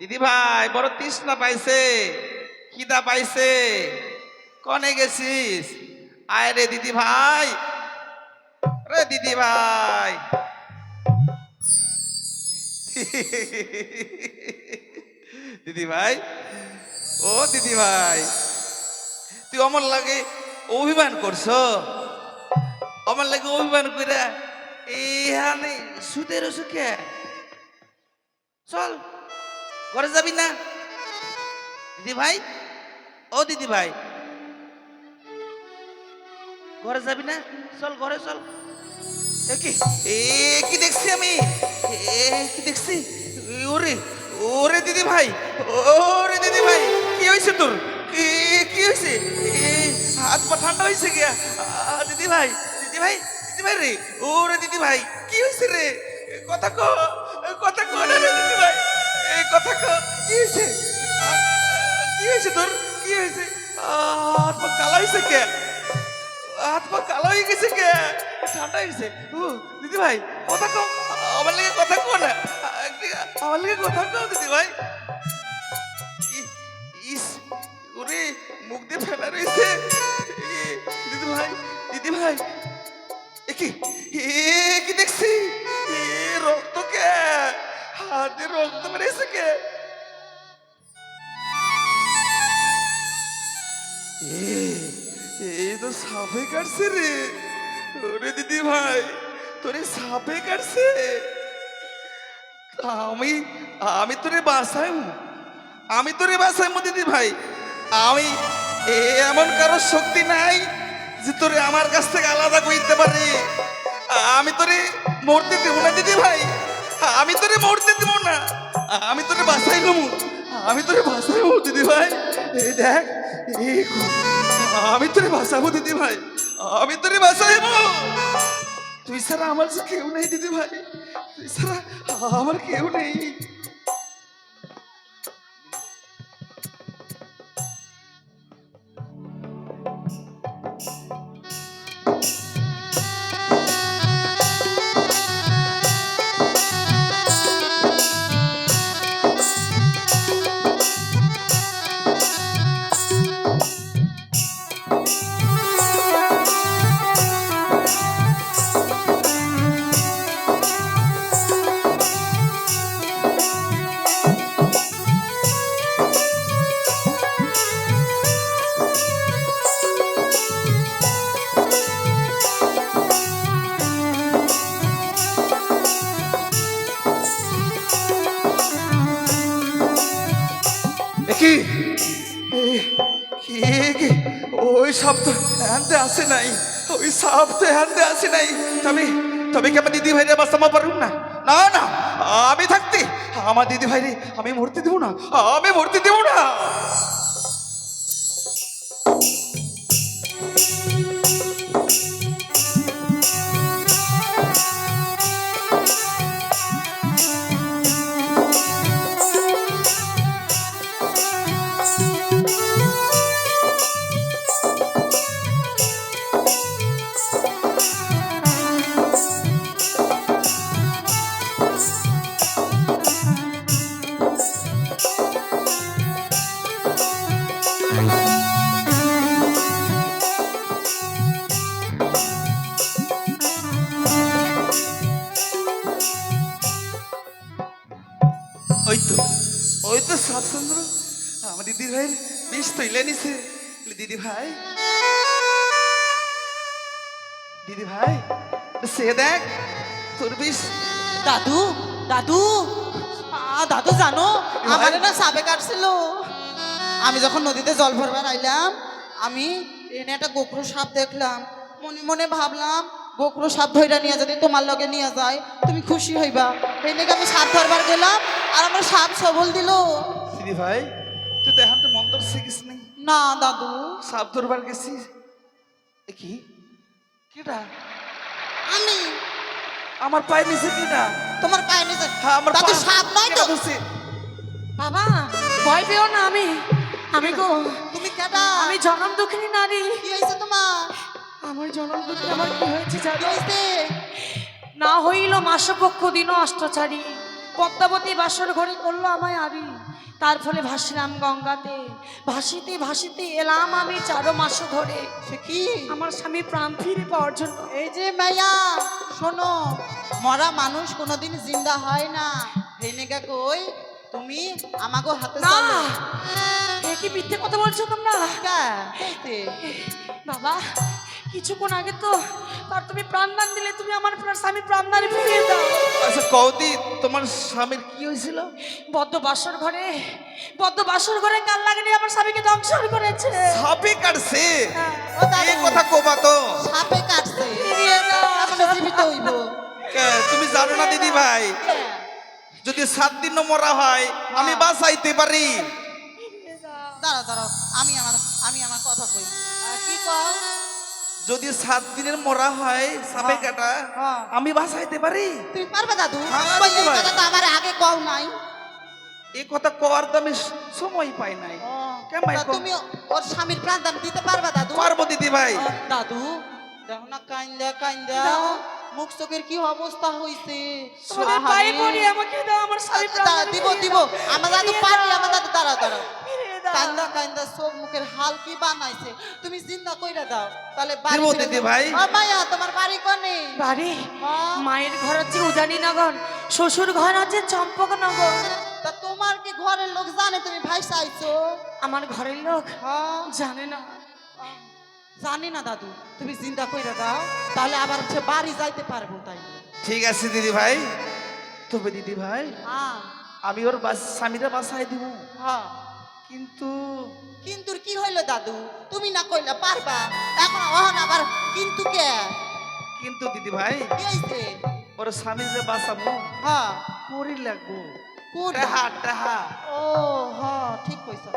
দিদি ভাই, বড় তৃষ্ণা পাইছে, খিদা পাইছে, কনে গেছিস? আয় রে দিদি ভাই, রে দিদি ভাই। দিদি ভাই, ও দিদি ভাই, তুই আমার লাগে অভিমান করছ? আমার লাগে অভিমান করে এইখানে সুদের সুখে চল। ঘরে যাবি না? দিদি ভাই ও দিদি ভাই ঘরে যাবি না? চল ঘরে চল। কি? এ কি দেখছি আমি? এ কি দেখছি? ওরে ওরে দিদি ভাই ওরে দিদি ভাই কি হয়েছে তোর? কি হয়েছে হাত পা ঠান্ডা হয়েছে গিয়া। দিদি ভাই দিদি ভাই দিদি ভাই রে ওরে দিদি ভাই কি হয়েছে রে? কথা কো এ, কথা কো কো কি হয়েছে? কি হয়েছে তোর? কি হয়েছে? হাত পা হয়েছে কে? হাত পা হয়ে গেছে কে? ঠান্ডা হয়েছে। ও, দিদি ভাই, কথা কও। আমার কথা কও না। আমার লাগে কথা কও, দিদি ভাই। ইস, ওরে, মুখ দিয়ে ফেলা রয়েছে। দিদি ভাই দিদি ভাই। কি? কি দেখছি? রক্ত কে? হাতে রক্ত বেরিয়েছে কে? এই তো সাপে কাটছে রে। ওরে দিদি ভাই, তোরে সাপে কাটছে। আমি আমি তোরে বাসাই আমি তোরে বাসাই দিদি ভাই। আমি, এ এমন কারও শক্তি নাই যে তোরে আমার কাছ থেকে আলাদা করতে পারে। আমি তোরে মরতে দেবো না দিদি ভাই। আমি তোরে মরতে দেবো না। আমি তোরে বাসাই নেব। আমি তোরে বাসাই দিদি ভাই। এই দেখ, এই আমি তোরে বাঁচাবো দিদি ভাই আমি তোরে বাঁচাইবো তুই ছাড়া আমার যে কেউ নেই দিদি ভাই তুই ছাড়া আমার কেউ হ্যান্ডে আসে নাই। ওই সাপ তো আসে নাই। তবে তবে কি আমার দিদি ভাইরে বাঁচামা পারুন না? না না, আমি থাকতে। আমার দিদি আমি মরতে দেবো না। আমি মরতে দেবো না। তৈলে নিছে দিদি ভাই দিদি ভাই সে দেখ তোর বিষ দাদু দাদু দাদু জানো আমার না সাপে কাটছিল আমি যখন নদীতে জল ভরবার আইলাম আমি এনে একটা গোখরো সাপ দেখলাম। মনে মনে ভাবলাম গোখরো সাপ ধইরা নিয়ে যদি তোমার লগে নিয়ে যায় তুমি খুশি হইবা। এই নাকি আমি সাপ ধরবার গেলাম আর আমার সাপ সবল দিল। দিদি ভাই তুই তো এখন তো মন্তর শিখিস না দাদু। সাপ ধরবার গেছিস এ কি কেটা আমি। আমার পায়ে নিচে কেটা তোমার পায়ে নিচে? হ্যাঁ আমার দাদু সাপ নয় তো? বাবা ভয় পেও না আমি। আমি গো তুমি কেটা আমি জনম দুঃখিনী নারী। কি হয়েছে তোমার? আমার জনম দুঃখী আমার কি হয়েছে জানো? না হইল মাসপক্ষ দিন অষ্টচারী। পদ্মাবতী বাসর ঘরে করল আমায় আরি তার ফলে ভাসলাম গঙ্গাতে। ভাসিতে ভাসিতে এলাম আমি চারো মাস ধরে। সে কি? আমার স্বামী প্রাণ ফিরে পাওয়ার জন্য। এই যে মাইয়া শোনো মরা মানুষ কোনোদিন জিন্দা হয় না। হেনেগা কই তুমি আমাগো হাতে না! কি মিথ্যে কথা বলছো তোমরা? বাবা কিছুক্ষণ আগে তো তার তুমি প্রাণদান দিলে তুমি আমার প্রাণ- স্বামী প্রাণদান ফিরিয়ে দাও। আচ্ছা কৌদি তোমার স্বামীর কি হয়েছিল? বদ্ধ বাসর ঘরে বদ্ধ বাসর ঘরে কাল লাগেনি আমার স্বামীকে ধ্বংসন করেছে। সাপে কাটছে? ও দাদু এই কথা কোবা তো। সাপে কাটছে। ফিরিয়ে দাও। আমরা জীবিত হইব। তুমি জানো না দিদি ভাই? যদি সাত দিন মরা হয় আমি বাঁচাইতে পারি। দাঁড়াও দাঁড়াও আমি আমার আমি আমার কথা কই। কি কও? যদি সাত দিনের মরা হয় সাপে হ্যাঁ। কাটা হ্যাঁ। আমি বাঁচাইতে পারি তুমি পারবে দাদু হ্যাঁ, পারব। আমার আগে কও নাই এই কথা কওয়ার তো আমি সময় পাই নাই কেমন তুমি ওর স্বামীর প্রাণদান দিতে পারবে দাদু পারব দিদি ভাই দাদু দেখো না কাইন্দা কাইন্দা। মুখ চোখের কি অবস্থা হইছে আমাকে দাও আমার স্বামী দিব দিব। আমার দাদু ফিরিয়ে পারি আমার দাদু দাঁড়া দাঁড়া। কান্দা কান্দা চোখ মুখের হাল কি বানাইছে? তুমি জিন্দা কইরা দাও। তাহলে বাড়ি ভাই। ও মায়া তোমার বাড়ি কোনে? বাড়ি। মায়ের ঘর হচ্ছে উজানি নগর শ্বশুর ঘর হচ্ছে চম্পকনগর তা তোমার কি ঘরের লোক জানে তুমি ভাই চাইছো আমার ঘরের লোক? হ্যাঁ জানে না। জানি না দাদু তুমি জিন্দা কইরা দাও। তাহলে আবার হচ্ছে বাড়ি যাইতে পারব তাই। ঠিক আছে দিদি ভাই। তবে দিদি ভাই হ্যাঁ। আমি ওর বাস- স্বামীরা বাসায় দিব হ্যাঁ। কিন্তু কিন্তু কি হইল দাদু? তুমি না কইলে পারবা? এখন অহন আবার কিন্তু কে? কিন্তু দিদি ভাই কি হইছে? ওর স্বামী যে বাঁচাবো হ্যাঁ। করি লাগবো। টাহা টাহা। ও হ্যাঁ ঠিক কইছো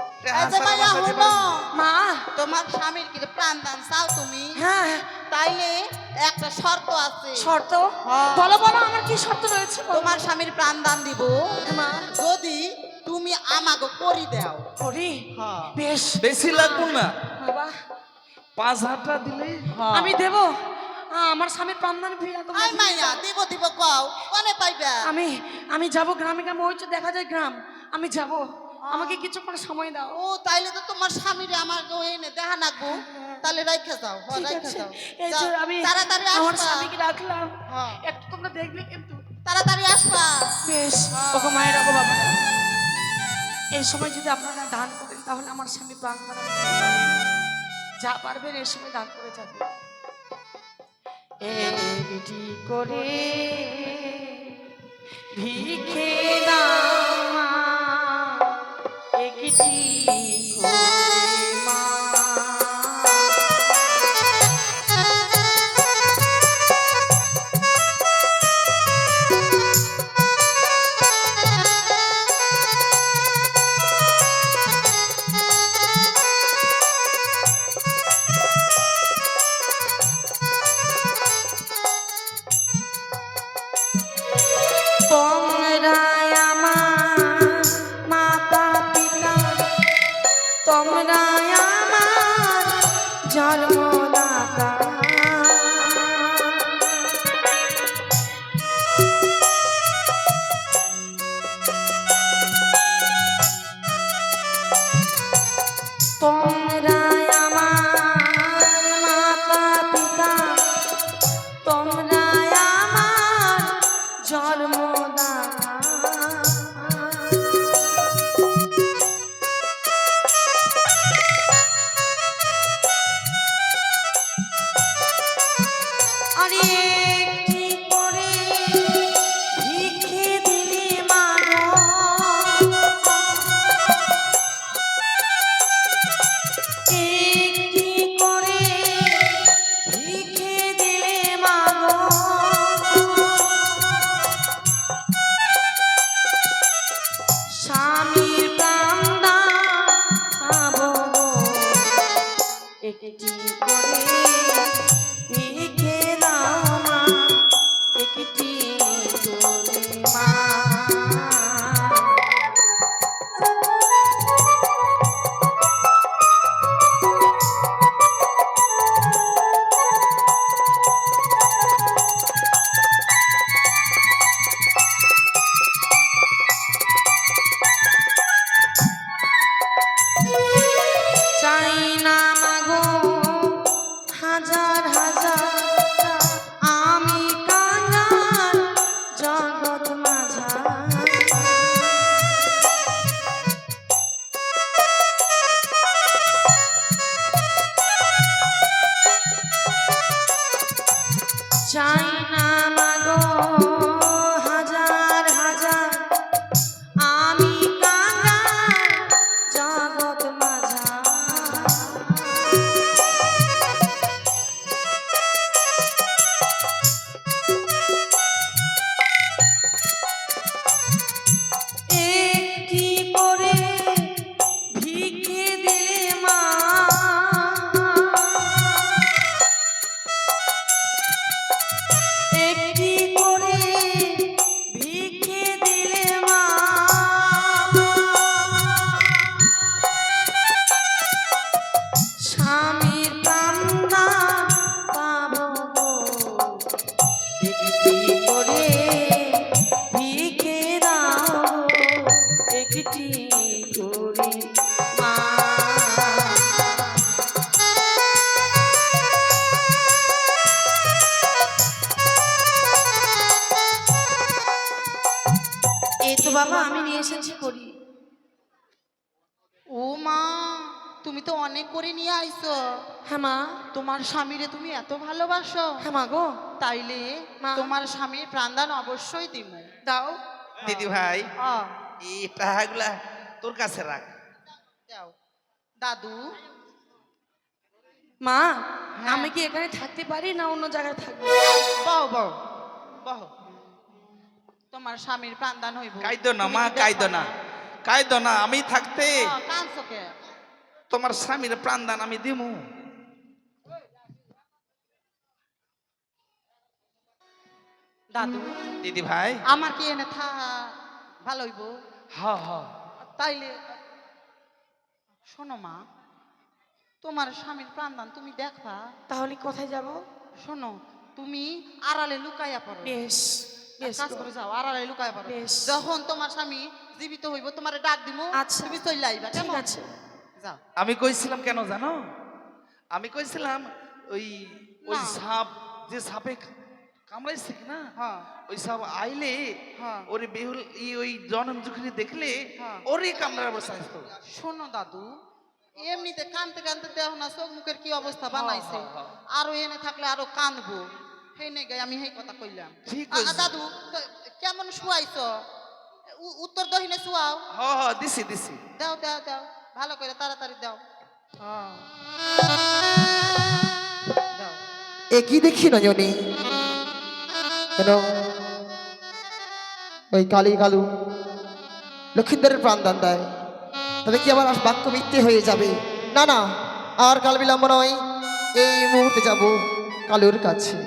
মাইয়া মা। তোমার স্বামীর কি প্রাণ দান চাও তুমি। হ্যাঁ তাইলে একটা শর্ত আছে। শর্ত? হ্যাঁ। বলো বলো আমার কি শর্ত রয়েছে? তোমার স্বামীর প্রাণ দান দিব। মা। যদি তুমি আমাকে করি দাও। করি? হ্যাঁ বেশ। বেশি লাগবো না। বাবা। পাঁচ হাজারটা দিলে আমি দেব? আমার স্বামীর প্রাণদান দাও। আই মাইয়া দিব দিব কও কোনে পাইবা? আমি আমি যাব গ্রামে গ্রামে ওই তো দেখা যায় গ্রাম আমি যাব। আমাকে কিছুক্ষণ সময় দাও। ও তাইলে তো তোমার স্বামীর আমার এনে দেখা নাকবো তাহলে রাইখে যাও হ্যাঁ, রাইখে যাও। আমি তাড়াতাড়ি আমার স্বামীকে রাখলাম। হ্যাঁ। একটু তোমরা দেখবে কিন্তু। তাড়াতাড়ি আসবা। বেশ হ্যাঁ। ওগো মায়ের ওগো বাবা। এই সময় যদি আপনারা দান করেন তাহলে আমার স্বামী প্রাণ যা পারবেন এই সময় দান করে যাবে। একটি করে ভিখে না একটি করে করে নিয়ে আইছো? হ্যাঁ মা। তোমার স্বামীরে তুমি এত ভালোবাসো? হ্যাঁ মা গো। তাইলে মা। তোমার স্বামীর প্রাণদান অবশ্যই দিব দাও। দিদি ভাই এই টাকাগুলা তোর কাছে রাখ। দাও। দাদু। মা হ্যাঁ। আমি কি এখানে থাকতে পারি না অন্য জায়গায় থাকব? বহ বহ বাহ তোমার স্বামীর প্রাণদান হইব। কাইদো না মা কাইদো না। কাইদো না আমি থাকতে কাঁদছো কে? তোমার স্বামীর প্রাণদান আমি দিমু। দাদু দিদি ভাই। আমার কি এনে থা ভালো হইব? হ হ। তাইলে শোনো মা তোমার স্বামীর প্রাণদান তুমি দেখবা। তাহলে কোথায় যাব? শোনো তুমি আড়ালে লুকাইয়া পড়ো। বেশ বেশ কাজ করে যাও আড়ালে লুকাইয়া পড়ো। বেশ। যখন তোমার স্বামী জীবিত হইব তোমারে ডাক দিমু আচ্ছা। তুমি চলে আইবা ঠিক কেমন? আছে। আমি কইছিলাম কেন জানো? আমি কইছিলাম ওই ওই সাপ যে সাপে কামড়াইছে না? হ্যাঁ। ওই সাপ আইলে হ্যাঁ। ওরে বেহুল ই ওই জনম যুখরি দেখলে হ্যাঁ। ওরে কামড়ার বসাইছ শোনো দাদু এমনিতে কানতে কানতে দেহ না চোখ মুখের কি অবস্থা বানাইছে? হ্যাঁ, হ্যাঁ। আরও এনে থাকলে আরও কানবো। সেই নেই গাই আমি সেই কথা কইলাম। দাদু কেমন শুয়াইছ? উত্তর দহিনে শুয়াও। হ হ দিছি দিছি। দাও দাও দাও। ভালো করে তাড়াতাড়ি দাও। হ্যাঁ। দাও। এ কি দেখি নজনী কেন? ওই কালী কালু লক্ষিন্দরের প্রাণদান দেয়। তবে কি আমার বাক্য মিথ্যে হয়ে যাবে? না না আর কাল বিলম্ব নয়। এই মুহূর্তে যাব কালুর কাছে।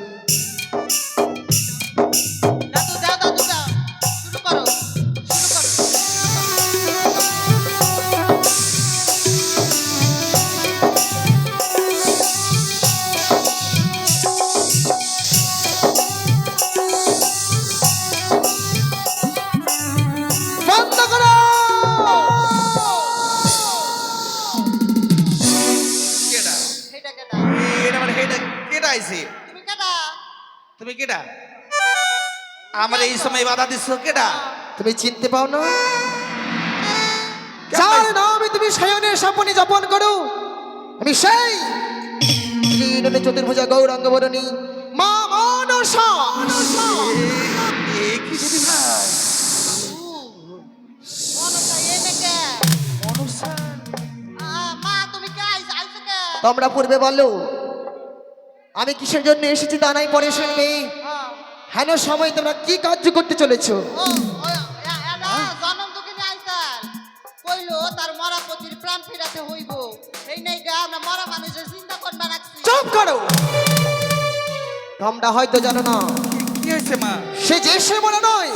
আমার এই সময় বাধা দিচ্ছ কেডা? তুমি চিনতে পাও না? যার নামে তুমি শয়নের স্বপনে যাপন করো। আমি সেই চতুর্ভুজা গৌরাঙ্গ বরণী মা মনসা। এ কি ভাই? মনসা এনে কে অনুষ্ঠান আ, মা তুমি কে? আইছ কে? তোমরা পূর্বে বলো আমি কিসের জন্য এসেছি তা নাই পরে শুনবে। হেন সময় তোমরা কি কার্য করতে চলেছো? তার। মরা পতির প্রাণ ফিরাতে হইব। এই নেই গা আমরা মরা মানুষের চিন্তা করবা রাখছি। চুপ করো। তোমরা হয়তো জানো না। কি হয়েছে মা? সে যে সে মরা নয়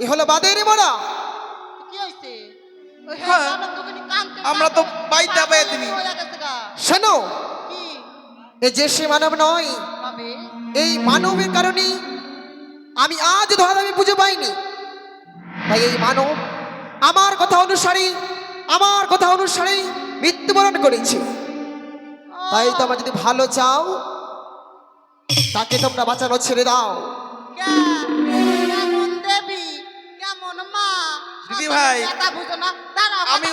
এ হলো বাদের মরা। কি হ্যাঁ, আমরা তো বাইতে বাইতে। শোনো এ যে সে মানব নয় এই মানবের কারণে আমি আজ ধরা আমি পুজো পাইনি। তাই এই মানব আমার কথা অনুসারে আমার কথা অনুসারে মৃত্যুবরণ করেছে। তাই তোমরা যদি ভালো চাও তাকে তোমরা বাঁচানো ছেড়ে দাও। কেমন দেবী কেমন মা দিদি ভাই, কথা বুঝো না দাঁড়াও আমি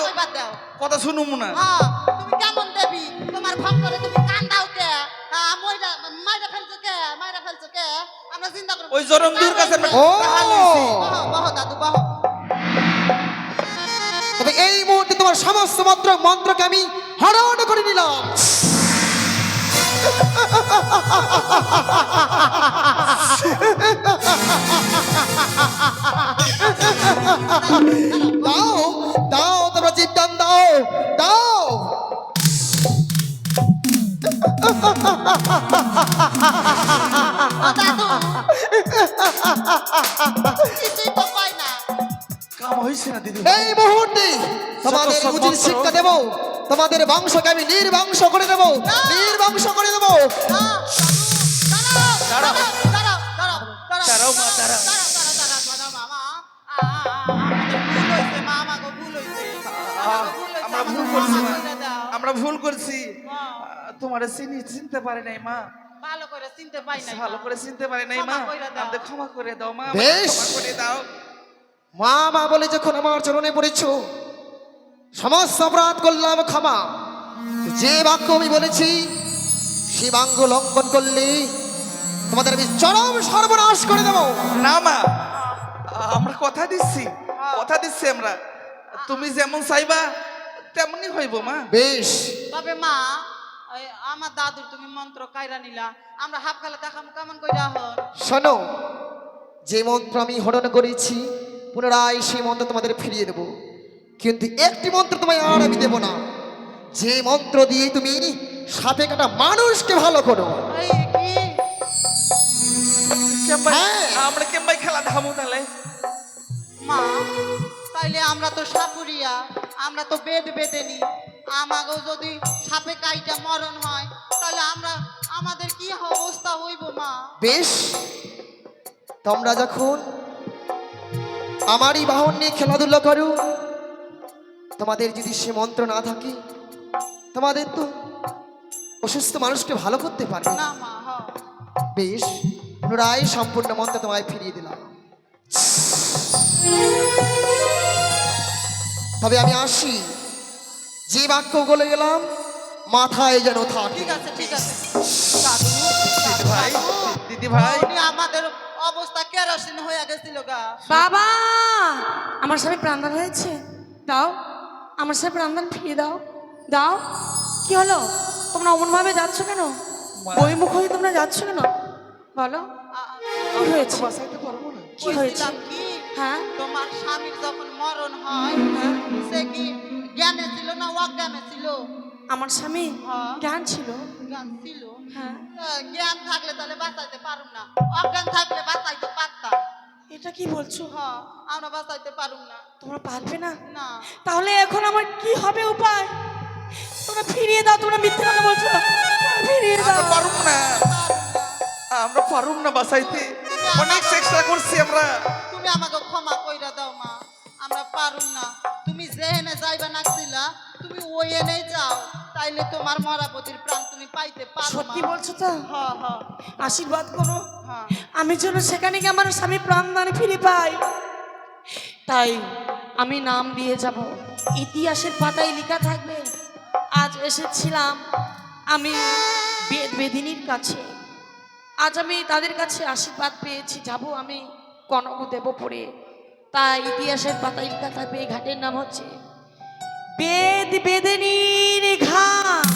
কথা শুনুম না। হ্যাঁ, তুমি কেমন দেবী? তোমার ভক্তরে তুমি কান্দাও কে ওই জরমদুর কাছে আমরা ও টাকা লইছি। বহ বহ দাদু বহ। তবে এই মুহূর্তে তোমার সমস্ত মন্ত্র মন্ত্রকে আমি হরণ করে নিলাম। দাও দাও তোমরা চিন্তান দাও দাও। এই মুহূর্তে তোমাদের উচিত শিক্ষা দেব। তোমাদের বংশকে আমি নির্বংশ করে দেব। নির্বংশ করে দেব। দাঁড়াও দাঁড়াও। দাঁড়াও দাঁড়াও দাঁড়াও দাঁড়াও। আমরা ভুল করছি। হ্যাঁ। তোমার চিনি চিনতে পারে নাই মা। ভালো করে চিনতে পাই না ভালো করে চিনতে পারে নাই মা। আমাদের ক্ষমা করে দাও মা। ক্ষমা করে দাও। মা মা বলে যখন আমার চরণে পড়েছ সমস্ত অপরাধ করলাম ক্ষমা। যে বাক্য আমি বলেছি সে বাক্য লঙ্ঘন করলে তোমাদের আমি চরম সর্বনাশ করে দেবো। না মা আমরা কথা দিচ্ছি। কথা দিচ্ছি আমরা। তুমি যেমন চাইবা তেমনই হইব মা। বেশ। তবে মা আমার দাদুর তুমি মন্ত্র কাইরা নিলা আমরা হাফ খালে দেখাম কেমন কইরা হন? শোনো যে মন্ত্র আমি হরণ করেছি পুনরায় সেই মন্ত্র তোমাদের ফিরিয়ে দেব। কিন্তু একটি মন্ত্র তোমায় আর আমি দেব না। যে মন্ত্র দিয়ে তুমি সাপে কাটা মানুষকে ভালো করো। হ্যাঁ। আমরা কেমবাই খেলা ধামু তাহলে। মা তাইলে আমরা তো সাপুরিয়া। আমরা তো বেদ বেদেনি আমাকেও যদি সাপে কাইটা মরণ হয় তাহলে আমরা আমাদের কি অবস্থা হইব মা? বেশ তোমরা যখন আমারই বাহন নিয়ে খেলাধুলা করো তোমাদের যদি সে মন্ত্র না থাকে তোমাদের তো অসুস্থ মানুষকে ভালো করতে পারবে না। বেশ পুনরায় সম্পূর্ণ মন্ত্র তোমায় ফিরিয়ে দিলাম। তবে আমি আসি। যে বাক্য বলে গেলাম মাথায় যেন থাকে। ঠিক আছে ঠিক আছে। দাদু ভাই দাদু, ভাই। আমাদের অবস্থা কেরোসিন হয়ে গেছিল গা। বাবা আমার স্বামী প্রাণদান হয়েছে। দাও আমার স্বামী প্রাণদান ফিরিয়ে দাও। দাও কি হলো? তোমরা অমনভাবে যাচ্ছ কেন? মা। বইমুখ হয়ে তোমরা যাচ্ছ কেন? বলো কি হয়েছে? কি হয়েছে? হ্যাঁ তোমার স্বামীর যখন মরণ হয় হ্যাঁ। সে কি জ্ঞানে ছিল না অজ্ঞানে ছিল? আমার স্বামী হ্যাঁ। জ্ঞান ছিল। জ্ঞান ছিল। হ্যাঁ। জ্ঞান থাকলে তাহলে বাঁচাইতে পারুম না। অজ্ঞান থাকলে বাঁচাইতে পারতাম। এটা কি বলছো? হ্যাঁ আমরা বাঁচাইতে পারুম না। তোমরা পারবে না? না। তাহলে এখন আমার কি হবে উপায়? তোমরা ফিরিয়ে দাও তোমরা মিথ্যে কথা বলছো। ফিরিয়ে দাও আমরা পারুম না পারুম না। আমরা পারুম না বাঁচাইতে। অনেক চেষ্টা করছি আমরা। তুমি আমাকে পারুম না। তুমি যেহেনে যাইবা নাকছিলা তুমি ওই এনেই যাও। তাইলে তোমার মরাপতির প্রাণ তুমি পাইতে পারো সত্যি মা। বলছো তো? হ্যাঁ হ্যাঁ আশীর্বাদ করো। হ্যাঁ আমি যেন সেখানে গিয়ে আমার স্বামী প্রাণদান ফিরে পাই। তাই আমি নাম দিয়ে যাব। ইতিহাসের পাতায় লেখা থাকবে আজ এসেছিলাম আমি বেদ বেদিনীর কাছে। আজ আমি তাদের কাছে আশীর্বাদ পেয়েছি। যাব আমি কনক দেবপুরে। তাই ইতিহাসের পাতায় লেখা থাকবে এই ঘাটের নাম হচ্ছে বেদ বেদিনীর ঘাট